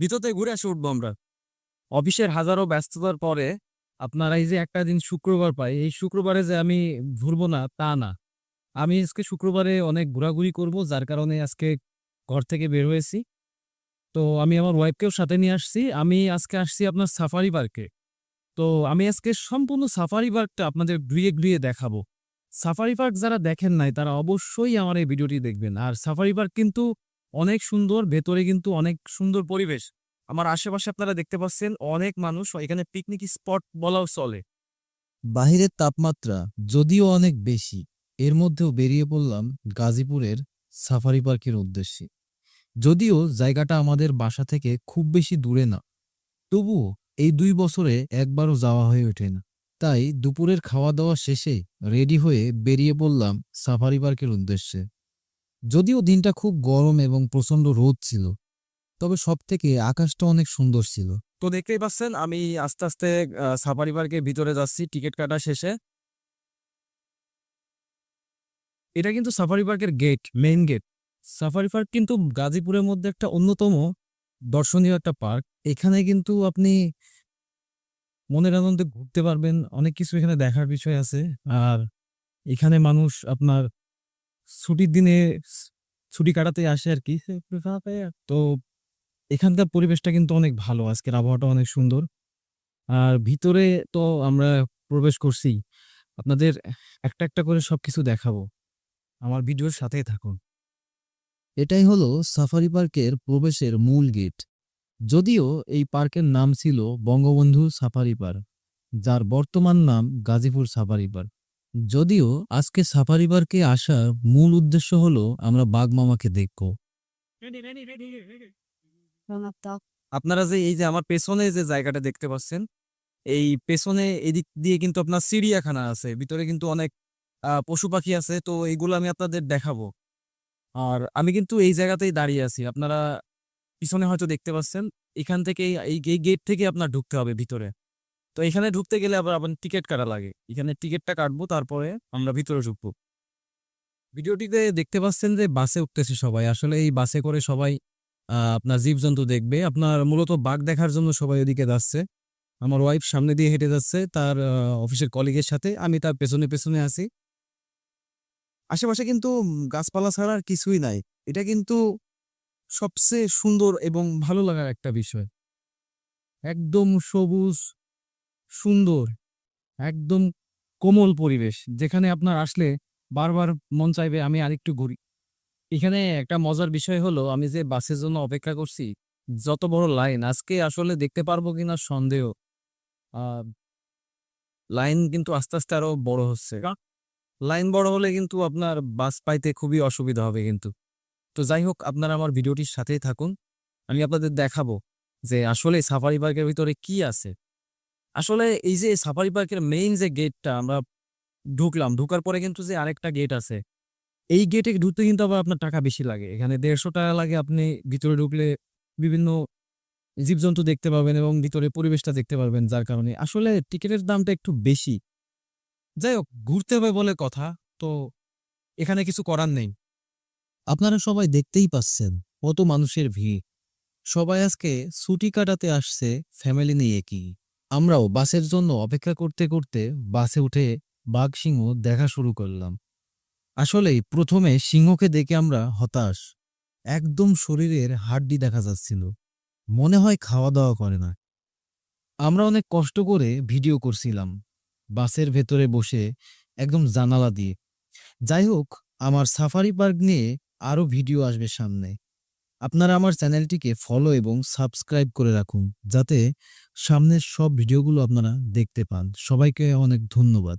ভিতরতে ঘুরে আসে উঠবো আমরা। অফিসের হাজারো ব্যস্ততার পরে আপনারা এই যে একটা দিন শুক্রবার পাই এই শুক্রবারে যে আমি ঘুরবো না, তা না। আমি আজকে শুক্রবারে অনেক ঘোরাঘুরি করব, যার কারণে আজকে ঘর থেকে বের হয়েছি। তো আমি আমার ওয়াইফকেও সাথে নিয়ে আসছি। আমি আজকে আসছি আপনার সাফারি পার্কে তো আমি আজকে সম্পূর্ণ সাফারি পার্কটা আপনাদের ঘুরিয়ে ঘুরিয়ে দেখাবো। সাফারি পার্ক যারা দেখেন নাই, তারা অবশ্যই আমার এই ভিডিওটি দেখবেন। আর সাফারি পার্ক কিন্তু অনেক সুন্দর, ভেতরে কিন্তু অনেক সুন্দর পরিবেশ। আমার আশেপাশে আপনারা দেখতে পাচ্ছেন অনেক মানুষ এখানে পিকনিক স্পট বলাও চলে। বাহিরের তাপমাত্রা যদিও অনেক বেশি, এর মধ্যেও বেরিয়ে পড়লাম গাজীপুরের সাফারি পার্কের উদ্দেশ্যে। যদিও জায়গাটা আমাদের বাসা থেকে খুব বেশি দূরে না, তবুও এই দুই বছরে একবারও যাওয়া হয়ে ওঠে না। তাই দুপুরের খাওয়া দাওয়া শেষে রেডি হয়ে বেরিয়ে পড়লাম সাফারি পার্কের উদ্দেশ্যে। যদিও দিনটা খুব গরম এবং প্রচণ্ড রোদ ছিল, তবে সবথেকে আকাশটা অনেক সুন্দর ছিল। তো দেখতেই পাচ্ছেন, আমি আস্তে আস্তে সাফারি পার্কের ভিতরে যাচ্ছি, টিকিট কাটা শেষে। এটা কিন্তু সাফারি পার্কের gate, main gate. Safari park কিন্তু গাজীপুরের মধ্যে একটা অন্যতম দর্শনীয় একটা পার্ক। এখানে কিন্তু আপনি মনের আনন্দে ঘুরতে পারবেন, অনেক কিছু এখানে দেখার বিষয় আছে। আর এখানে মানুষ আপনার ছুটির দিনে ছুটি কাটাতে আসে আর কি। তো এখানকার পরিবেশটা কিন্তু অনেক ভালো, আজকের আবহাওয়াটা অনেক সুন্দর। আর ভিতরে তো আমরা প্রবেশ করছি। আপনাদের একটা একটা করে সবকিছু দেখাবো। আমার ভিডিওর সাথেই থাকুন। এটাই হলো সাফারি পার্কের প্রবেশের মূল গেট। যদিও এই পার্কের নাম ছিল বঙ্গবন্ধু সাফারি পার্ক, যার বর্তমান নাম গাজীপুর সাফারি পার্ক। যদিও আজকে সাফারি পার্কে আসার মূল উদ্দেশ্য হলো আমরা বাঘ মামাকে দেখব। আপনারা যে এই যে আমার পেছনে যে জায়গাটা দেখতে পাচ্ছেন, এই পেছনে এদিক দিয়ে কিন্তু আপনার চিড়িয়াখানা আছে, ভিতরে কিন্তু অনেক পশু পাখি আছে, তো এইগুলো আমি আপনাদের দেখাবো। আর আমি কিন্তু এই জায়গাতেই দাঁড়িয়ে আছি, আপনারা পিছনে হয়তো দেখতে পাচ্ছেন, এখান থেকে এই গেট থেকে আপনার ঢুকতে হবে ভিতরে। তো এখানে ঢুকতে গেলে আবার আপনার টিকিট কাটা লাগে। এখানে টিকিটটা কাটবো, তারপরে আমরা ভিতরে ঢুকবো। ভিডিওটিতে দেখতে পাচ্ছেন যে বাসে উঠতেছে সবাই। আসলে এই বাসে করে সবাই আপনার জীবজন্তু দেখবে। আপনার মূলত বাঘ দেখার জন্য সবাই ওদিকে যাচ্ছে। আমার ওয়াইফ সামনে দিয়ে হেঁটে যাচ্ছে, তার অফিসের কলিগের সাথে। আমি তার পেছনে পেছনে আছি। আশেপাশে কিন্তু গাছপালা ছাড়া আর কিছুই নাই। এটা কিন্তু সবচেয়ে সুন্দর এবং ভালো লাগার একটা বিষয়। একদম সবুজ সুন্দর একদম কোমল পরিবেশ। যেখানে আপনার আসলে বারবার মন চাইবে আমি আরেকটু ঘুরি। এখানে একটা মজার বিষয় হলো আমি যে বাসের জন্য অপেক্ষা করছি যত বড় লাইন আজকে আসলে দেখতে পারব কিনা সন্দেহ। লাইন কিন্তু আস্তে আস্তে আরও বড় হচ্ছে। লাইন বড় হলে কিন্তু আপনার বাস পাইতে খুবই অসুবিধা হবে কিন্তু। তো যাই হোক আপনারা আমার ভিডিওটির সাথেই থাকুন। আমি আপনাদের দেখাবো যে আসলে সাফারি পার্কের ভিতরে কি আছে। আসলে এই যে সাফারি পার্কের মেইন যে গেটটা আমরা ঢুকলাম, ঢুকার পরে কিন্তু যে আরেকটা গেট আছে, এই গেটে ঢুকতে কিন্তু আবার আপনার টাকা বেশি লাগে। এখানে দেড়শো টাকা লাগে আপনি ভিতরে ঢুকলে বিভিন্ন জীবজন্তু দেখতে পাবেন এবং ভিতরে পরিবেশটা দেখতে পারবেন যার কারণে। আসলে টিকিটের দামটা একটু বেশি। যাই হোক, ঘুরতে হবে বলে কথা, তো এখানে কিছু করার নেই। আপনারা সবাই দেখতেই পাচ্ছেন কত মানুষের ভিড়। সবাই আজকে ছুটি কাটাতে আসছে ফ্যামিলি নিয়ে কি। আমরাও বাসের জন্য অপেক্ষা করতে করতে বাসে উঠে বাঘ সিংহ দেখা শুরু করলাম। আসলেই প্রথমে সিংহকে দেখে আমরা হতাশ। একদম শরীরের হাড্ডি দেখা যাচ্ছিল। মনে হয় খাওয়া দাওয়া করে না। আমরা অনেক কষ্ট করে ভিডিও করছিলাম। বাসের ভেতরে বসে একদম জানালা দিয়ে। যাই হোক, আমার সাফারি পার্ক নিয়ে আরও ভিডিও আসবে সামনে। আপনারা আমার চ্যানেলটিকে ফলো এবং সাবস্ক্রাইব করে রাখুন, যাতে সামনের সব ভিডিওগুলো আপনারা দেখতে পান। সবাইকে অনেক ধন্যবাদ।